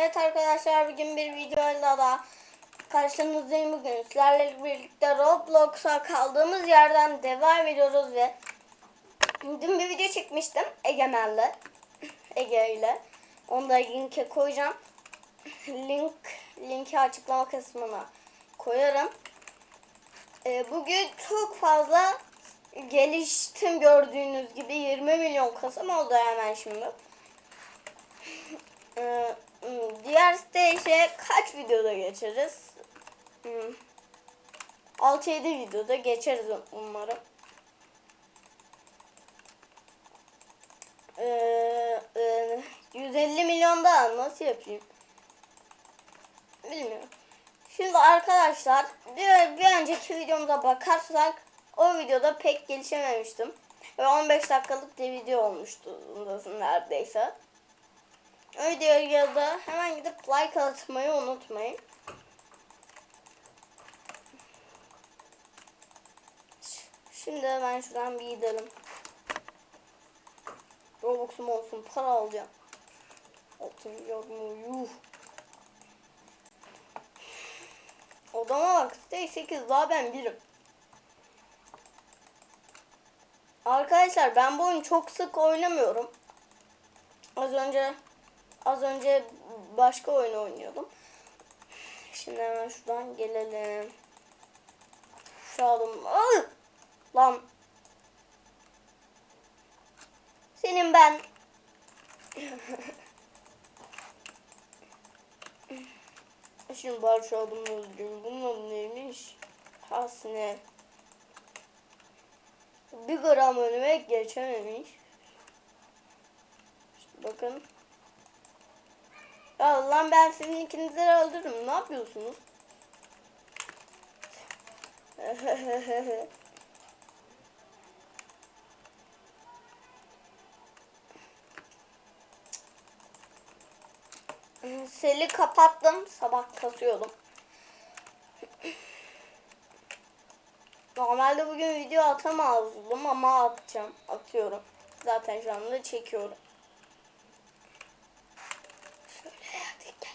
Evet arkadaşlar bugün bir videoyla da karşınızdayım bugün. Sizlerle birlikte Roblox'a kaldığımız yerden devam ediyoruz ve dün bir video çekmiştim Egemen'le. Ege ile. Onu da linke koyacağım. Link linki açıklama kısmına koyarım. Ee, bugün çok fazla geliştim gördüğünüz gibi 20 milyon kasım oldu hemen şimdi. Ee, stage'e kaç videoda geçeriz? Hmm, 6-7 videoda geçeriz umarım. Ee, e, 150 milyon daha nasıl yapayım? Bilmiyorum. Şimdi arkadaşlar bir, bir önceki videomuza bakarsak o videoda pek gelişememiştim. Ve 15 dakikalık bir video olmuştu neredeyse. Videoya da hemen gidip like atmayı unutmayın. Şimdi ben şuradan bir gidelim. Robux'um olsun para alacağım. Altın yok mu? Yuh. Odama bak. Stay 8 daha ben birim. Arkadaşlar ben bu oyunu çok sık oynamıyorum. Az önce az önce başka oyun oynuyordum. Şimdi hemen şuradan gelelim. Şu! Lan. Senin ben. Şimdi bari şu adımı öldüreyim. Bunun adı neymiş? Hasne. Bir gram önüme geçememiş. İşte bakın. Ya ben sizin ikinizi öldürürüm. Ne yapıyorsunuz? Seli kapattım. Sabah kasıyordum. Normalde bugün video atamazdım ama atacağım. Atıyorum. Zaten şu anda çekiyorum. Şöyle hadi gel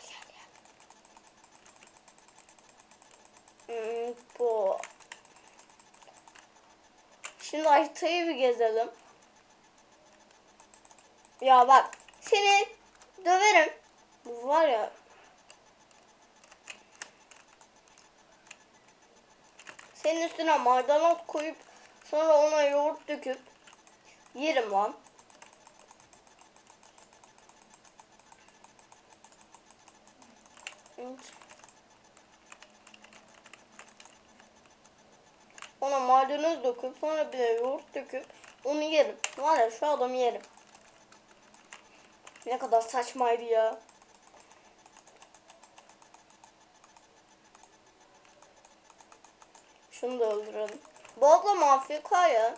gel Hmm, bu. Şimdi haritayı bir gezelim. Ya bak seni döverim. Bu var ya. Senin üstüne maydanoz koyup sonra ona yoğurt döküp yerim lan. Evet. Ona maydanoz döküp sonra bir de yoğurt döküp onu yerim. Var ya şu adamı yerim. Ne kadar saçmaydı ya. Şunu da öldürelim. Bu ablam Afrika ya.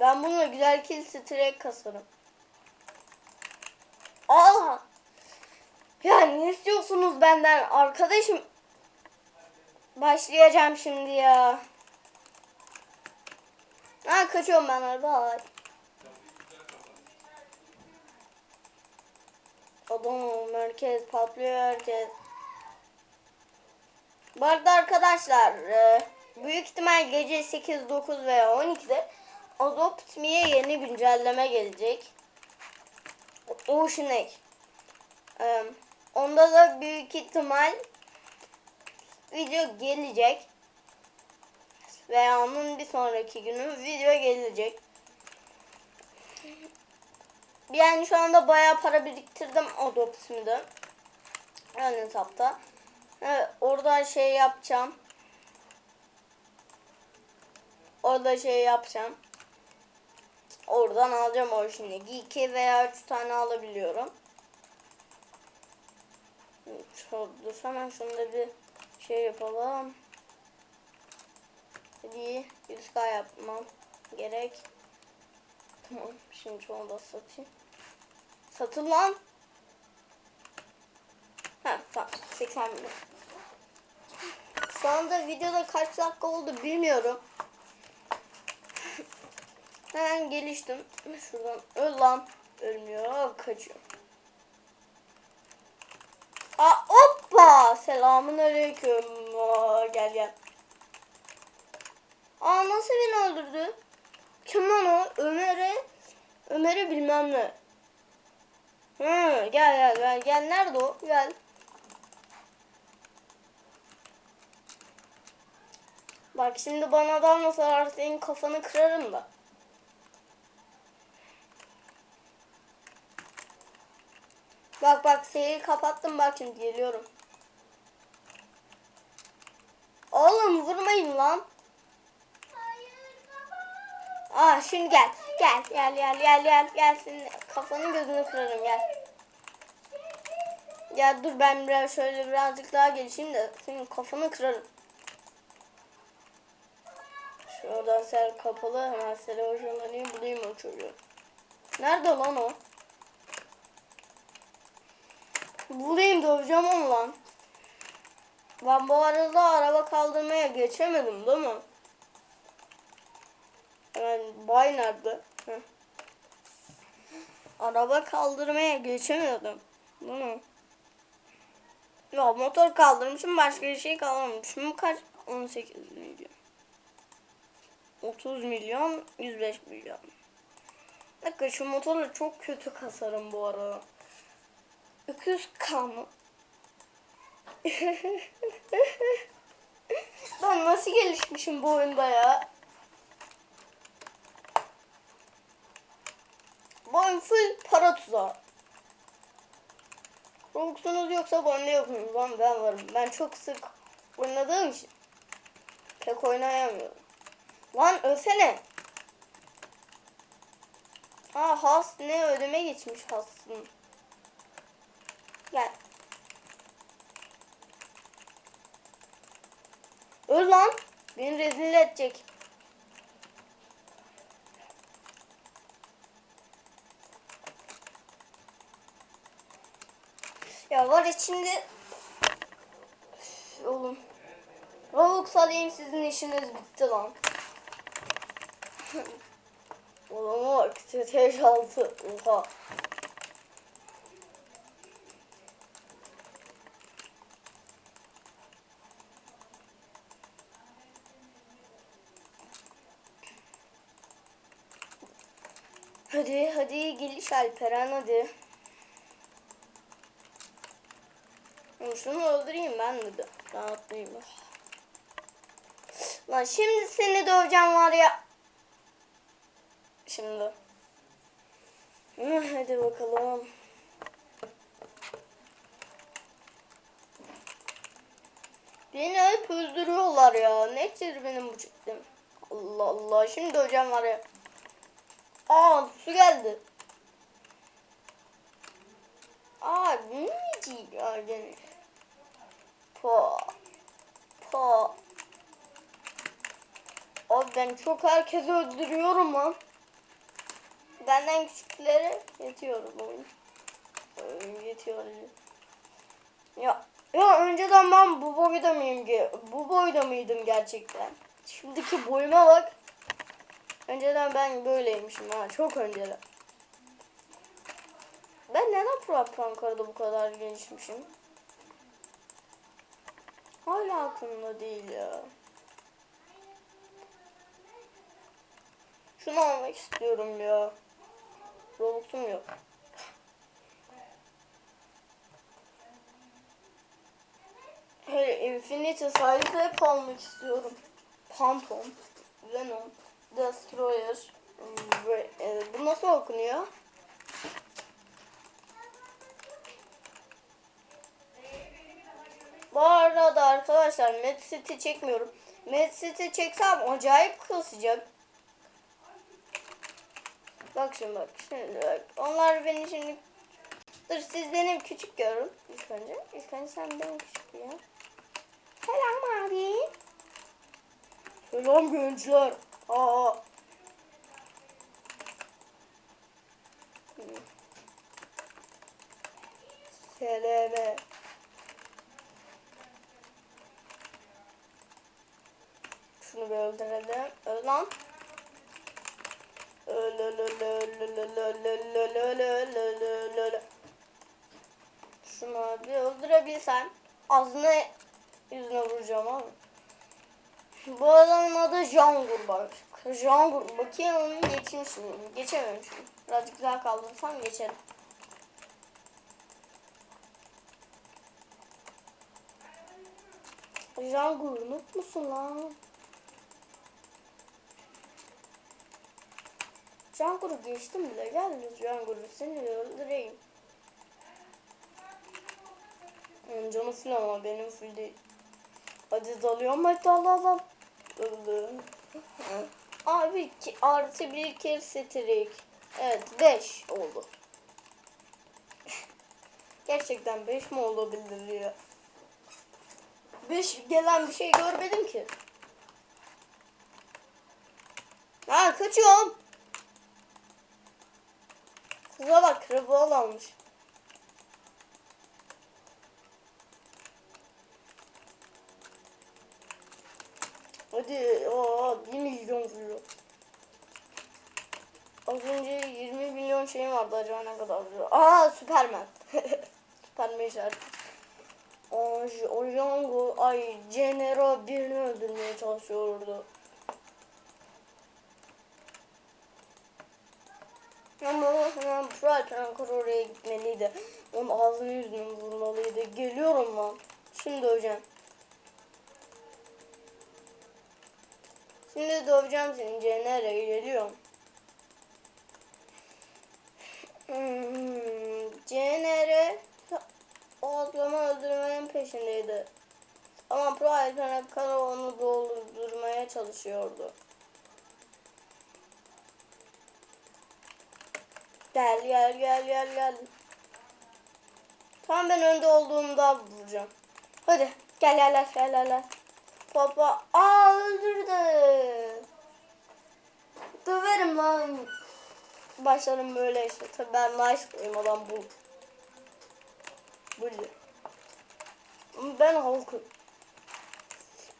Ben bununla güzel kill streak kasarım. Aa! Ya ne istiyorsunuz benden arkadaşım? Başlayacağım şimdi ya. Ha kaçıyorum ben arada. Adam merkez patlıyor herkes. Bu arada arkadaşlar e, büyük ihtimal gece 8, 9 veya 12'de Adopt Me'ye yeni güncelleme gelecek. Ocean Egg. E, onda da büyük ihtimal video gelecek. Veya onun bir sonraki günü video gelecek. Yani şu anda bayağı para biriktirdim Me'de. Ön hesapta. Evet, oradan şey yapacağım. Orada şey yapacağım. Oradan alacağım orijinali. 2 veya 3 tane alabiliyorum. Dur hemen şunda bir şey yapalım. Hadi 100k yapmam gerek. Tamam şimdi onu da satayım. Satın lan. Ha tamam 80 milyon. Şu anda videoda kaç dakika oldu bilmiyorum. Hemen geliştim. Şuradan öl lan. Ölmüyor. Kaçıyor. Aa hoppa. Selamun aleyküm. Aa, gel gel. Aa nasıl beni öldürdü? Kim lan o? Ömer'i Ömer'i bilmem ne. Hı, gel gel gel gel nerede o? Gel. Bak şimdi bana dalmasalar senin kafanı kırarım da. Bak bak seyri kapattım bak şimdi geliyorum. Oğlum vurmayın lan. Aa şimdi gel. Gel gel gel gel gel gel senin kafanı gözünü kırarım gel. Ya dur ben biraz şöyle birazcık daha gelişeyim de senin kafanı kırarım. Şuradan ser kapalı hemen sere hoşlanayım bulayım o çocuğu. Nerede lan o? Bulayım döveceğim onu lan. Ben bu arada araba kaldırmaya geçemedim değil mi? Hemen bay nerede? Heh. Araba kaldırmaya geçemiyordum. Mi? Ya motor kaldırmışım başka bir şey kaldırmamışım. Kaç? 18 milyon. 30 milyon 105 milyon. Dakika şu motorla çok kötü kasarım bu arada. 200k mı? ben nasıl gelişmişim bu oyunda ya? Oyun full para tuzağı. Robux'unuz yoksa bende yokunuz lan ben varım. Ben çok sık oynadığım için pek oynayamıyorum. Lan ölsene. Aa has ne ödeme geçmiş hasın. Gel. Öl lan. Beni rezil edecek. Ya var ya şimdi oğlum Robux alayım sizin işiniz bitti lan. Oğlum bak TTH 6 oha. Hadi hadi geliş Alperen hadi. Şunu öldüreyim ben de. Rahatlayayım. Lan şimdi seni döveceğim var ya. Şimdi. Hadi bakalım. Beni hep öldürüyorlar ya. Nedir benim bu çektim? Allah Allah. Şimdi döveceğim var ya. Aa su geldi. Aa ya gene. Po. Po. Abi ben çok herkesi öldürüyorum lan. Benden küçükleri yetiyorum. Oyun Yetiyor. Ya ya önceden ben bu boyda mıyım ki? Bu boyda mıydım gerçekten? Şimdiki boyuma bak. Önceden ben böyleymişim ha çok önceden. Ben neden Pro Ankara'da bu kadar gelişmişim? Hala aklımda değil ya. Şunu almak istiyorum ya. Robux'um yok. Hele Infinity sayısı hep almak istiyorum. Phantom, Venom, Destroyer. E, bu nasıl okunuyor? Bu arada arkadaşlar Mad City çekmiyorum. Mad City çeksem acayip kasacak. Bak şimdi bak şimdi bak. Onlar beni şimdi Dur siz benim küçük görün ilk önce. İlk önce sen benim küçük ya. Selam abi. Selam gençler. Aa. Seleme. Şunu bir öldürelim. Öl lan. Şunu bir öldürebilsem ağzına yüzüne vuracağım abi. Bu adamın adı Jangur bak. Jangur. Bakayım onu geçmişim. Geçememişim. Birazcık daha kaldırsam geçerim. Jangur unut musun lan? Cangur'u geçtim bile. Gel Cangur'u seni öldüreyim. Canı full ama benim full değil. Hadi dalıyorum hadi dal dal. Öldü. Abi ki artı bir kere strik. Evet 5 oldu. Gerçekten 5 mi olabilir ya? 5 gelen bir şey görmedim ki. Ha kaçıyorum. Kıza bak revoal almış. Hadi o 1 milyon view. Az önce 20 milyon şeyim vardı acaba ne kadar view? Aa Superman. Superman. Ay, o Django, ay Genero birini öldürmeye çalışıyordu. Ama hemen Brighton oraya gitmeliydi. Onun ağzını yüzünü vurmalıydı. Geliyorum lan. Şimdi döveceğim. Şimdi döveceğim seni Cenere geliyorum. Hmm, o adamı öldürmenin peşindeydi. Ama Brighton'a kadar onu doldurmaya çalışıyordu. Gel gel gel gel gel. Tam ben önde olduğumda vuracağım. Hadi gel gel gel gel gel. Baba aa öldürdü. Döverim lan. Başlarım böyle işte. Tabii ben nice koyayım adam bu. Ama Ben halkım.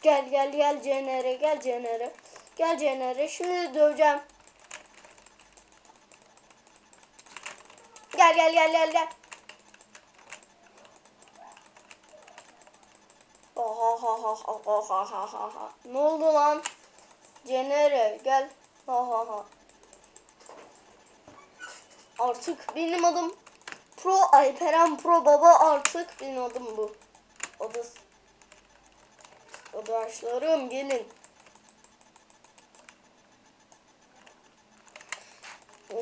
Gel gel gel CNR gel CNR. Gel CNR şimdi döveceğim. Gel gel gel gel gel. Oha ha ha ha ha ha ha ha. ha. Ne oldu lan? Cenere gel. Ha ha ha. Artık benim adım Pro Alperen Pro Baba artık benim adım bu. Odası. Arkadaşlarım gelin.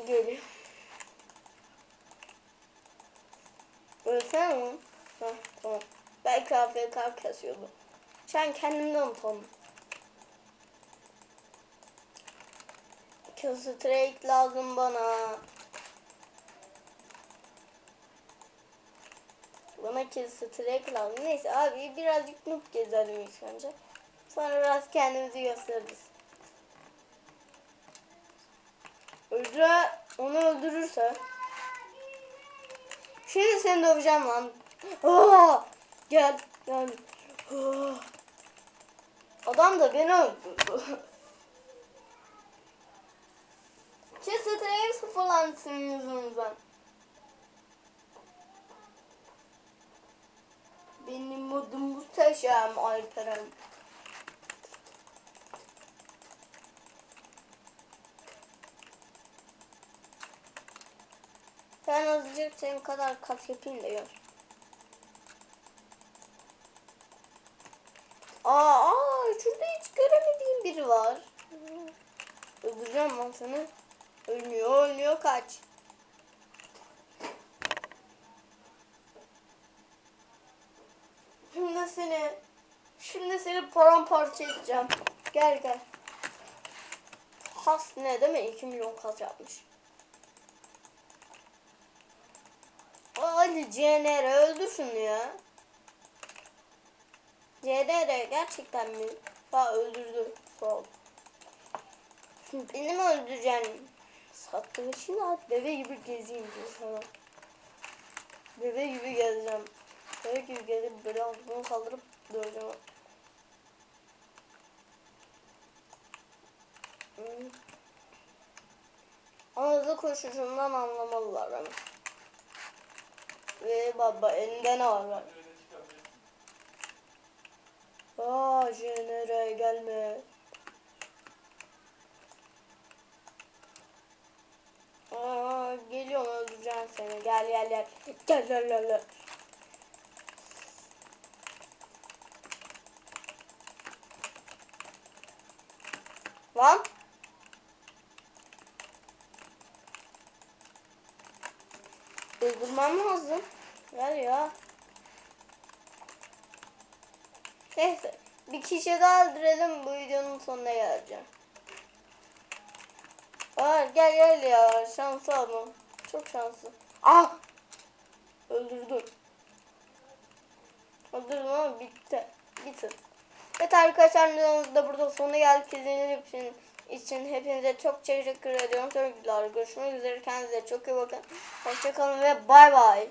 Geliyor. Ölsene mi? Heh, tamam. Belki AFK kesiyordu. Sen kendimden utandım. Kill strike lazım bana. Bana kill strike lazım. Neyse abi birazcık noob gezelim ilk önce. Sonra biraz kendimizi gösteririz. Öldüre onu öldürürse Şimdi seni döveceğim lan. Aa, gel gel. Aa. Adam da beni öldürdü. Kesetreyi sıfırlansın yüzünüzden. Benim adım muhteşem Alperen. Ben azıcık senin kadar kat yapayım da. Aa, şurada hiç göremediğim biri var. Öldüreceğim lan seni. Ölmüyor, ölmüyor kaç. Şimdi seni, şimdi seni paramparça edeceğim. Gel gel. Has ne değil mi? 2 milyon kas yapmış. Hadi CNR öldür şunu ya. CNR gerçekten mi? Ha öldürdü. Sağ ol. Şimdi beni mi öldüreceksin? Sattığın için at bebe gibi gezeyim diyor sana. Bebe gibi gezeceğim. Bebe gibi gezip böyle altını kaldırıp döveceğim. Hmm. Ama hızlı koşuşumdan anlamalılar hemen. Ve baba elinde ne var lan? Aa jenere gelme. Aa geliyorum öldüreceğim seni. Gel gel gel. Gel gel gel. gel. Lan. Öldürmem lazım. Gel ya. Neyse. Bir kişi daha öldürelim. Bu videonun sonuna geleceğim. Aa, gel gel ya. Şansı almam. Çok şanslı. Ah! Öldürdüm. Öldürdüm ama bitti. Bitti. Evet arkadaşlar videomuz da burada sonuna geldik. İzlediğiniz için, için hepinize çok teşekkür ediyorum. Sevgiler. Görüşmek üzere. Kendinize çok iyi bakın. Hoşçakalın ve bay bay.